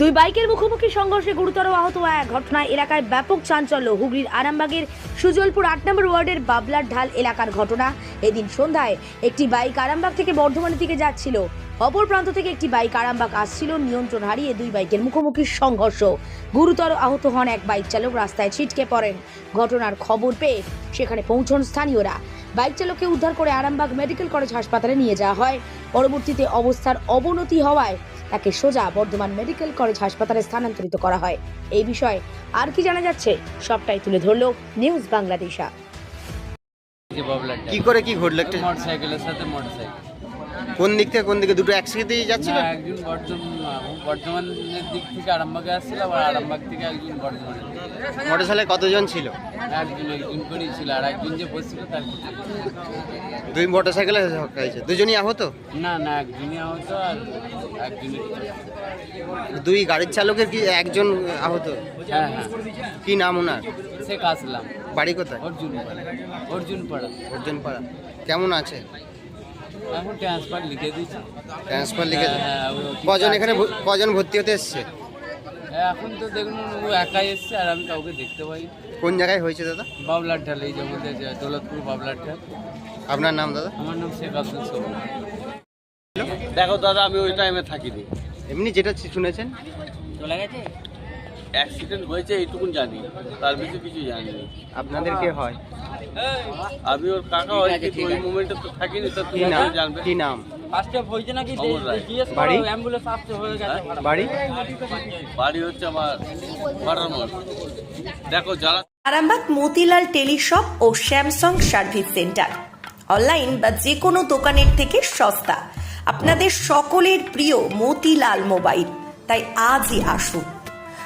দুই বাইকের মুখোমুখি সংঘর্ষে গুরুতর আহত এক ঘটনায় এলাকায় ব্যাপক চাঞ্চল্য। হুগলির আরামবাগের সুজলপুর আট নম্বর ওয়ার্ডের বাবলার ঢাল এলাকার ঘটনা। এদিন সন্ধ্যায় একটি বাইক আরামবাগ থেকে বর্ধমানের দিকে যাচ্ছিল। অপর প্রান্ত থেকে একটি বাইক আরামবাগ আসছিল। নিয়ন্ত্রণ হারিয়ে দুই বাইকের মুখোমুখি সংঘর্ষ। গুরুতর আহত হন এক বাইক চালক। রাস্তায় ছিটকে পড়েন। ঘটনার খবর পেয়ে সেখানে পৌঁছন স্থানীয়রা। বাইক চালককে উদ্ধার করে আরামবাগ মেডিকেল কলেজ হাসপাতালে নিয়ে যাওয়া হয়। পরবর্তীতে অবস্থার অবনতি হওয়ায় তাকে সোজা বর্ধমান মেডিকেল কলেজ হাসপাতালে স্থানান্তরিত করা হয়। এই বিষয়ে আর কি জানা যাচ্ছে, সবটাই তুলে ধরলো নিউজ বাংলাদেশা। কি করে কি ঘটলো একটা মোটর সাইকেলের সাথে মোটর সাইকেল কোন দিক থেকে কোন দিকে? দুটো একসাথেই যাচ্ছিল? না একজন বর্ধমান বর্ধমানের দিক থেকে আরামবাগে আসছিল আবার আরামবাগ থেকে একজন বর্ধমানের দিকে। মোটর সাইকেলে কতজন ছিল? একজন একজন করেই ছিল আর একজন যে বসছিল তার দুই মোটর সাইকেলে হয়েছে। দুজনই আহত? না না একজনই আহত আর একজনের দুই গাড়ির চালকের কি একজন আহত? হ্যাঁ হ্যাঁ। কি নাম ওনার? সে আসলাম। বাড়ি কোথায়? অর্জুন পাড়া অর্জুন পাড়া অর্জুন পাড়া কেমন আছে? এখন ট্রান্সফার লিখে দিয়েছি। ট্রান্সফার লিখে হ্যাঁ, হ্যাঁ, কজন এখানে। কজন ভর্তি হতে এসছে? এখন তো দেখুন ও একাই এসছে আর আমি কাউকে দেখতে পাই কোন জায়গায় হয়েছে দাদা? বাবলার ঢাল এই যে আমাদের দৌলতপুর বাবলার ঢাল। আপনার নাম দাদা? আমার নাম শেখ আব্দুল সোহান দেখো দাদা আমি ওই টাইমে থাকিনি। এমনি যেটা শুনেছেন? চলে গেছে? অ্যাক্সিডেন্ট হয়েছে এইটুকুন জানি। তার বেশি কিছু জানি না। আপনাদের কে হয়? আমি ওর কাকা হয় কিন্তু ওই মোমেন্টে তো থাকিনি তো কি তুমি নাম? জানবে। কি নাম? ফার্স্ট স্টেপ হয়েছে নাকি জিজ্ঞেস বাড়ি? করো অ্যাম্বুলেন্স আসছে হয়ে? গেছে বাড়ি? বাড়ি হচ্ছে আমার মোড় দেখো যারা আরামবাগ মতিলাল টেলিশপ ও স্যামসাং সার্ভিস সেন্টার। অনলাইন বা যে কোনো দোকানের থেকে সস্তা। আপনাদের সকলের প্রিয় মতিলাল মোবাইল। তাই আজই আসুন।